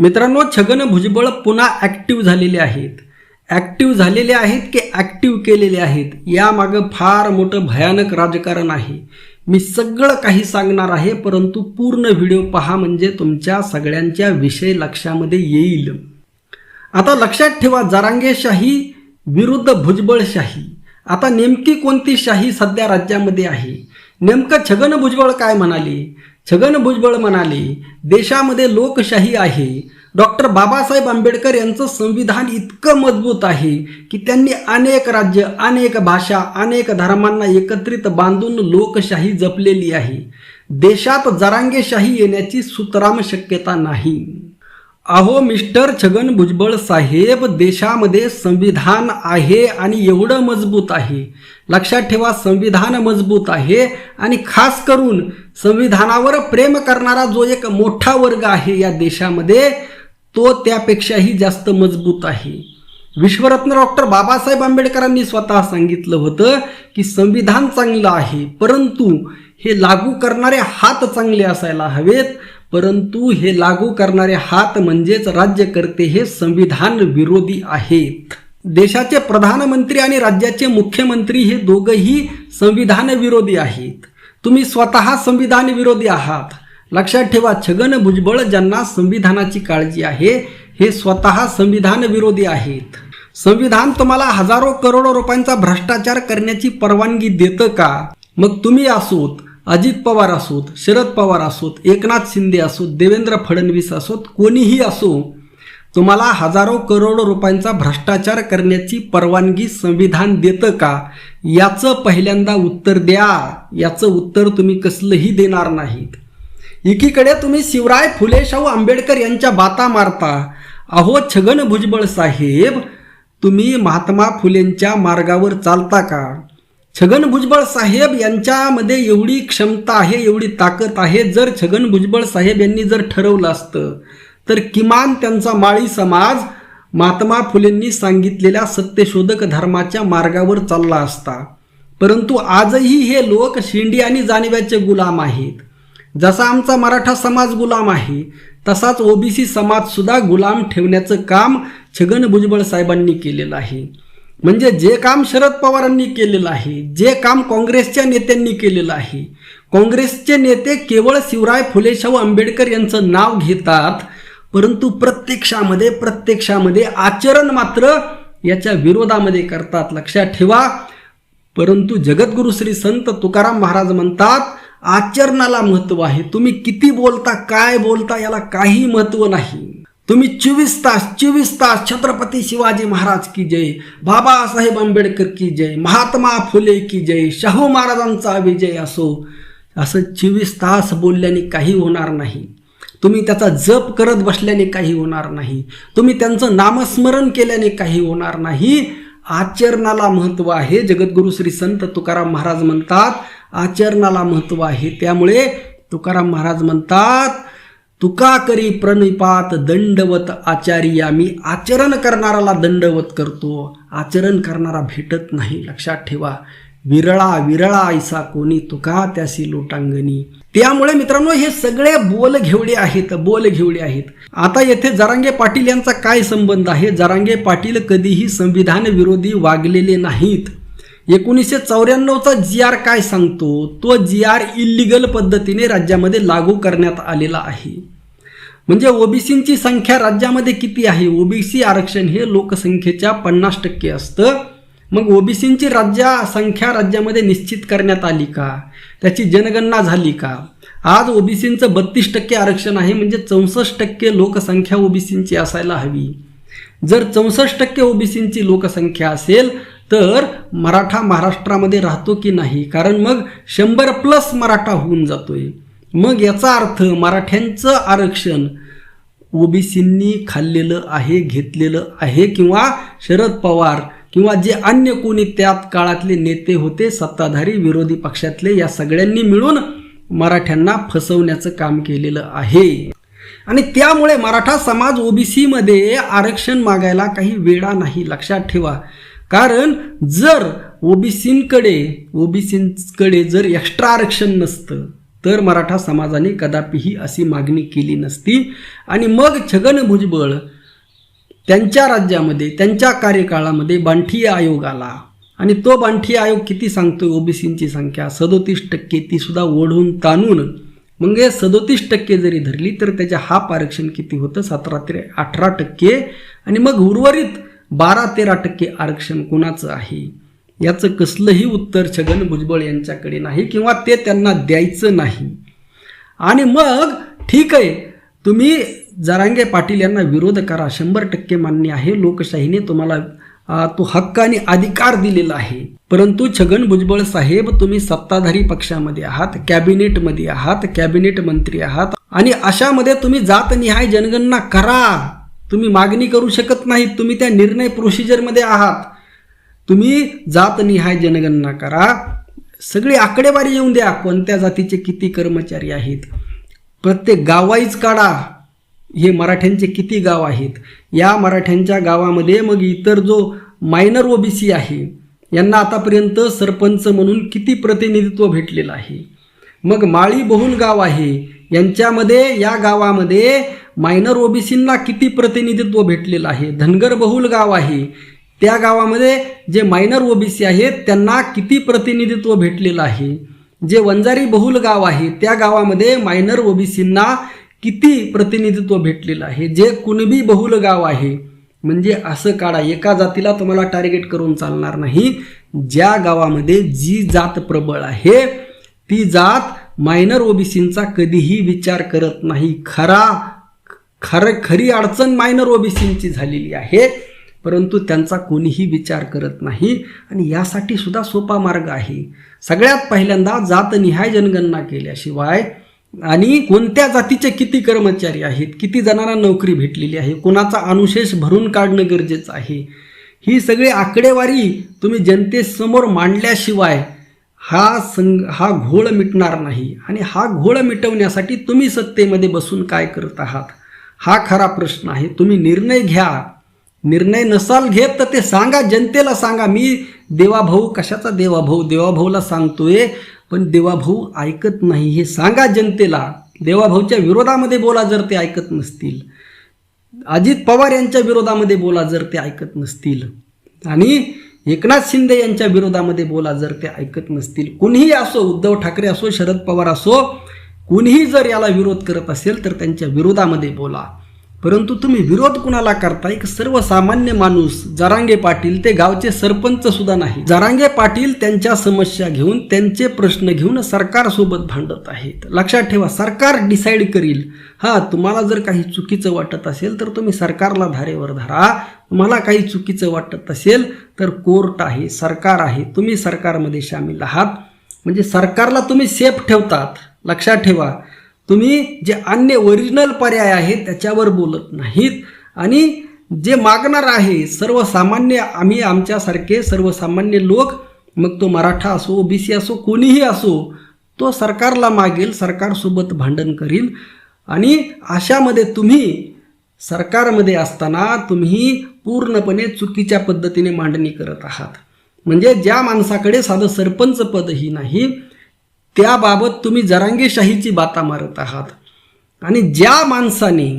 मित्रांनो छगन भुजबळ पुन्हा ॲक्टिव्ह झालेले आहेत. ॲक्टिव्ह झालेले आहेत की ॲक्टिव्ह केलेले आहेत यामागं फार मोठं भयानक राजकारण आहे. मी सगळं काही सांगणार आहे परंतु पूर्ण व्हिडिओ पहा म्हणजे तुमच्या सगळ्यांच्या विषय लक्षामध्ये येईल. आता लक्षात ठेवा जरांगेशाही विरुद्ध भुजबळशाही आता नेमकी कोणती शाही सध्या राज्यामध्ये आहे? नेमकं छगन भुजबळ काय म्हणाले? छगन भुजबळ म्हणाले देशामध्ये लोकशाही आहे. डॉक्टर बाबासाहेब आंबेडकर यांचं संविधान इतकं मजबूत आहे की त्यांनी अनेक राज्य अनेक भाषा अनेक धर्मांना एकत्रित बांधून लोकशाही जपलेली आहे. देशात जरांगेशाही येण्याची सुतराम शक्यता नाही. अहो मिस्टर छगन भुजबळ साहेब देशामध्ये संविधान आहे आणि एवढं मजबूत आहे. लक्षात ठेवा संविधान मजबूत आहे आणि खास करून संविधानावर प्रेम करणारा जो एक मोठा वर्ग आहे या देशामध्ये तो त्यापेक्षाही जास्त मजबूत आहे. विश्वरत्न डॉक्टर बाबासाहेब आंबेडकरांनी स्वतः सांगितलं होतं की संविधान चांगलं आहे परंतु हे लागू करणारे हात चांगले असायला हवेत. परंतु हे लागू करणारे हात म्हणजेच राज्यकर्ते हे संविधान विरोधी आहेत. देशाचे प्रधानमंत्री आणि राज्याचे मुख्यमंत्री हे दोघंही संविधान विरोधी आहेत. तुम्ही स्वतः संविधान विरोधी आहात. लक्षात ठेवा छगन भुजबळ ज्यांना संविधानाची काळजी आहे हे स्वतः संविधान विरोधी आहेत. संविधान तुम्हाला हजारो करोडो रुपयांचा भ्रष्टाचार करण्याची परवानगी देतं का? मग तुम्ही असोत. अजित पवार असोत शरद पवार असोत एकनाथ शिंदे असोत देवेंद्र फडणवीस असोत कोणीही असो तुम्हाला हजारो करोड रुपयांचा भ्रष्टाचार करण्याची परवानगी संविधान देतं का? याचं पहिल्यांदा उत्तर द्या. याचं उत्तर तुम्ही कसलंही देणार नाहीत. एकीकडे तुम्ही शिवराय फुले शाहू आंबेडकर यांच्या बाता मारता. अहो छगन भुजबळ साहेब तुम्ही महात्मा फुलेंच्या मार्गावर चालता का? छगन भुजबळ साहेब यांच्यामध्ये एवढी क्षमता आहे एवढी ताकद आहे जर छगन भुजबळ साहेब यांनी जर ठरवलं असतं तर किमान त्यांचा माळी समाज महात्मा फुलेंनी सांगितलेल्या सत्यशोधक धर्माच्या मार्गावर चालला असता. परंतु आजही हे लोक शिंडी आणि जाणव्याचे गुलाम आहेत. जसा आमचा मराठा समाज गुलाम आहे तसाच ओबीसी समाजसुद्धा गुलाम ठेवण्याचं काम छगन भुजबळ साहेबांनी केलेलं आहे. म्हणजे जे काम शरद पवारांनी केलेलं आहे जे काम काँग्रेसच्या नेत्यांनी केलेलं आहे काँग्रेसचे नेते केवळ शिवराय फुले शाहू आंबेडकर यांचं नाव घेतात परंतु प्रत्यक्षामध्ये प्रत्यक्षामध्ये आचरण मात्र याच्या विरोधामध्ये करतात. लक्षात ठेवा. परंतु जगद्गुरु श्री संत तुकाराम महाराज म्हणतात आचरणाला महत्त्व आहे. तुम्ही किती बोलता काय बोलता याला काही महत्त्व नाही. तुम्ही चोवीस तास चोवीस तास छत्रपती शिवाजी महाराज की जय बाबासाहेब आंबेडकर की जय महात्मा फुले की जय शाहू महाराजांचा विजय असो. असं चोवीस तास बोलल्याने काही होणार नाही. तुम्ही त्याचा जप करत बसल्याने काही होणार नाही. तुम्ही त्यांचं नामस्मरण केल्याने काही होणार नाही. आचरणाला महत्त्व आहे. जगद्गुरु श्री संत तुकाराम महाराज म्हणतात आचरणाला महत्त्व आहे. त्यामुळे तुकाराम महाराज म्हणतात तुका करी प्रणिपात दंडवत आचार्या. मी आचरण करणाराला दंडवत करतो. आचरण करणारा भेटत नाही. लक्षात ठेवा. विरळा विरळा ऐसा कोणी तुका त्यासी लोटांगणी. त्यामुळे मित्रांनो हे सगळे बोल घेवडे आहेत बोल घेवडे आहेत. आता येथे जरांगे पाटील यांचा काय संबंध आहे? जरांगे पाटील कधीही संविधान विरोधी वागलेले नाहीत. एकोणीसशे चौऱ्याण्णवचा जी आर काय सांगतो? तो जी आर इलिगल पद्धतीने राज्यामध्ये लागू करण्यात आलेला आहे. म्हणजे ओबीसींची संख्या राज्यामध्ये किती आहे? ओबीसी आरक्षण हे लोकसंख्येच्या पन्नास टक्के असतं. मग ओबीसींची राज्या संख्या राज्यामध्ये निश्चित करण्यात आली का? त्याची जनगणना झाली का? आज ओबीसींचं बत्तीस टक्के आरक्षण आहे म्हणजे चौसष्ट टक्के लोकसंख्या ओबीसींची असायला हवी. जर चौसष्ट टक्के ओबीसींची लोकसंख्या असेल तर मराठा महाराष्ट्रामध्ये राहतो की नाही? कारण मग शंभर प्लस मराठा होऊन जातोय. मग याचा अर्थ मराठ्यांचं आरक्षण ओबीसींनी खाल्लेलं आहे घेतलेलं आहे किंवा शरद पवार किंवा जे अन्य कोणी त्यात काळातले नेते होते सत्ताधारी विरोधी पक्षातले या सगळ्यांनी मिळून मराठ्यांना फसवण्याचं काम केलेलं आहे. आणि त्यामुळे मराठा समाज ओबीसीमध्ये आरक्षण मागायला काही वेळा नाही. लक्षात ठेवा. कारण जर ओबीसींकडे ओबीसींकडे जर एक्स्ट्रा आरक्षण नसतं तर मराठा समाजाने कदापिही अशी मागणी केली नसती. आणि मग छगन भुजबळ त्यांच्या राज्यामध्ये त्यांच्या कार्यकाळामध्ये बांठी आयोग आला. आणि तो बांठी आयोग किती सांगतो ओबीसींची संख्या सदोतीस टक्के ती सुद्धा ओढून ताणून. हे सदोतीस टक्के जरी धरली तर त्याच्या हाफ आरक्षण किती होतं? सतरा ते अठरा टक्के. आणि मग उर्वरित बारा तेरा टक्के आरक्षण कुणाचं आहे? याचं कसलंही उत्तर छगन भुजबळ यांच्याकडे नाही किंवा ते त्यांना द्यायचं नाही. आणि मग ठीक आहे तुम्ही जरांगे पाटील यांना विरोध करा. शंभर टक्के मान्य आहे. लोकशाहीने तुम्हाला तो हक्क आणि अधिकार दिलेला आहे. परंतु छगन भुजबळ साहेब तुम्ही सत्ताधारी पक्षामध्ये आहात कॅबिनेटमध्ये आहात कॅबिनेट मंत्री आहात आणि अशामध्ये तुम्ही जातनिहाय जनगणना करा. तुम्ही मागणी करू शकत नाहीत. तुम्ही त्या निर्णय प्रोसिजरमध्ये आहात. तुम्ही जातनिहाय जनगणना करा. सगळी आकडेवारी येऊन द्या. कोणत्या जातीचे किती कर्मचारी आहेत? प्रत्येक गावाईच काढा. हे मराठ्यांचे किती गाव आहेत? या मराठ्यांच्या गावामध्ये मग इतर जो मायनर ओबीसी आहे यांना आतापर्यंत सरपंच म्हणून किती प्रतिनिधित्व भेटलेलं आहे? मग माळी बहुल गाव आहे. यांच्यामध्ये या गावामध्ये मायनर ओबीसींना किती प्रतिनिधित्व भेटलेलं आहे? धनगर बहुल गाव आहे. त्या गावामध्ये जे मायनर ओबीसी आहेत त्यांना किती प्रतिनिधित्व भेटलेलं आहे? जे वंजारी बहुल गाव आहे त्या गावामध्ये मायनर ओबीसींना किती प्रतिनिधित्व भेटलेलं आहे? जे कुणबी बहुल गाव आहे म्हणजे असं काढा. एका जातीला तुम्हाला टार्गेट करून चालणार नाही. ज्या गावामध्ये जी जात प्रबळ आहे ती जात मायनर ओबीसींचा कधीही विचार करत नाही. खरा खर खरी अडचण मायनर ओबीसींची झालेली आहे. परंतु त्यांचा कोणीही विचार करत नाही. आणि यासाठी सुद्धा सोपा मार्ग आहे. सगळ्यात पहिल्यांदा जातनिहाय जनगणना केल्याशिवाय आणि कोणत्या जातीचे किती कर्मचारी आहेत किती जणांना नोकरी भेटलेली आहे कोणाचा अनुशेष भरून काढणं गरजेचं आहे. ही सगळी आकडेवारी तुम्ही जनतेसमोर मांडल्याशिवाय हा संग हा घोळ मिटणार नाही आणि हा घोळ मिटवण्यासाठी तुम्ही सत्तेमध्ये बसून काय करत आहात? हा खरा प्रश्न आहे. तुम्ही निर्णय घ्या. निर्णय नसाल घेत तर ते सांगा. जनतेला सांगा. मी देवाभाऊ कशाचा देवाभाऊ? देवाभाऊला सांगतोय पण देवाभाऊ ऐकत नाही. हे सांगा जनतेला. देवाभाऊच्या विरोधामध्ये बोला जर ते ऐकत नसतील. अजित पवार यांच्या विरोधामध्ये बोला जर ते ऐकत नसतील. आणि एकनाथ शिंदे यांच्या विरोधामध्ये बोला जर ते ऐकत नसतील कुणीही असो उद्धव ठाकरे असो शरद पवार असो कुणीही जर याला विरोध करत असेल तर त्यांच्या विरोधामध्ये बोला. परंतु तुम्ही विरोध कुणाला करताय? एक सर्वसामान्य माणूस जरांगे पाटील ते गावचे सरपंच सुद्धा नाही. जरांगे पाटील त्यांच्या समस्या घेऊन त्यांचे प्रश्न घेऊन सरकारसोबत भांडत आहेत. लक्षात ठेवा सरकार डिसाईड करील. हा तुम्हाला जर काही चुकीचं वाटत असेल तर तुम्ही सरकारला धारेवर धरा. तुम्हाला काही चुकीचं वाटत असेल तर कोर्ट आहे सरकार आहे. तुम्ही सरकारमध्ये सामील आहात. म्हणजे सरकारला तुम्ही सेफ ठेवतात. लक्षात ठेवा. तुम्ही जे अन्य ओरिजिनल पर्याय आहेत त्याच्यावर बोलत नाहीत. आणि जे मागणार आहे सर्वसामान्य आम्ही आमच्यासारखे सर्वसामान्य लोक मग तो मराठा असो ओबीसी असो कोणीही असो तो सरकारला मागेल सरकारसोबत भांडण करील. आणि अशामध्ये तुम्ही सरकारमध्ये असताना तुम्ही पूर्णपणे चुकीच्या पद्धतीने मांडणी करत आहात. म्हणजे ज्या माणसाकडे साधं सरपंच पदही नाही त्याबाबत तुम्ही जरांगेशाहीची बाता मारत आहात. आणि ज्या माणसाने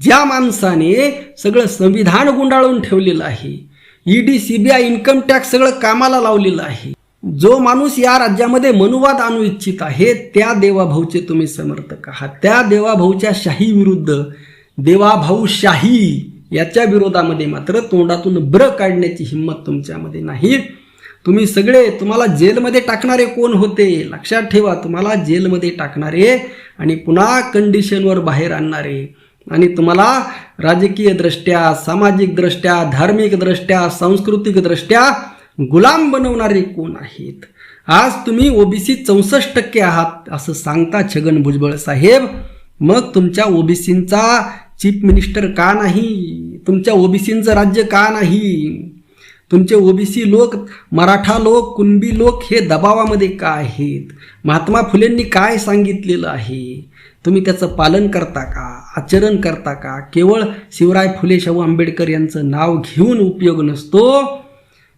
ज्या माणसाने सगळं संविधान गुंडाळून ठेवलेलं आहे ईडी सीबीआय इन्कम टॅक्स सगळं कामाला लावलेलं आहे जो माणूस या राज्यामध्ये मनुवाद आणू इच्छित आहे त्या देवाभाऊचे तुम्ही समर्थक आहात. त्या देवाभाऊच्या शाही विरुद्ध देवाभाऊ शाही याच्या विरोधामध्ये मात्र तोंडातून ब्र काढण्याची हिंमत तुमच्यामध्ये नाही. तुम्ही सगळे तुम्हाला जेलमध्ये टाकणारे कोण होते? लक्षात ठेवा तुम्हाला जेलमध्ये टाकणारे आणि पुन्हा कंडिशनवर बाहेर आणणारे. आणि तुम्हाला राजकीय दृष्ट्या सामाजिक दृष्ट्या धार्मिक दृष्ट्या सांस्कृतिक दृष्ट्या गुलाम बनवणारे कोण आहेत? आज तुम्ही ओबीसी चौसष्ट टक्के आहात असं सांगता छगन भुजबळ साहेब. मग तुमच्या ओबीसींचा चीफ मिनिस्टर का नाही? तुमच्या ओबीसींचं राज्य का नाही? तुमचे ओबीसी लोक मराठा लोक कुणबी लोक हे दबावामध्ये का आहेत? महात्मा फुलेंनी काय सांगितलेलं आहे? तुम्ही त्याचं पालन करता का? आचरण करता का? केवळ शिवराय फुले शाहू आंबेडकर यांचं नाव घेऊन उपयोग नसतो?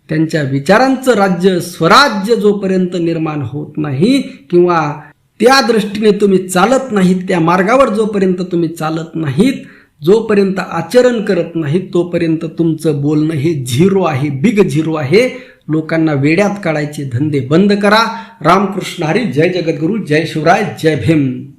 त्यांच्या विचारांचं राज्य स्वराज्य जोपर्यंत निर्माण होत नाही किंवा त्या दृष्टीने तुम्ही चालत नाहीत त्या मार्गावर जोपर्यंत तुम्ही चालत नाहीत जोपर्यंत आचरण करत नाही तोपर्यंत तुमचं बोलणं हे झिरो आहे बिग झिरो आहे. लोकांना वेड्यात काढायचे धंदे बंद करा. रामकृष्ण हरी जय जगद्गुरू जय शिवराय जय भीम.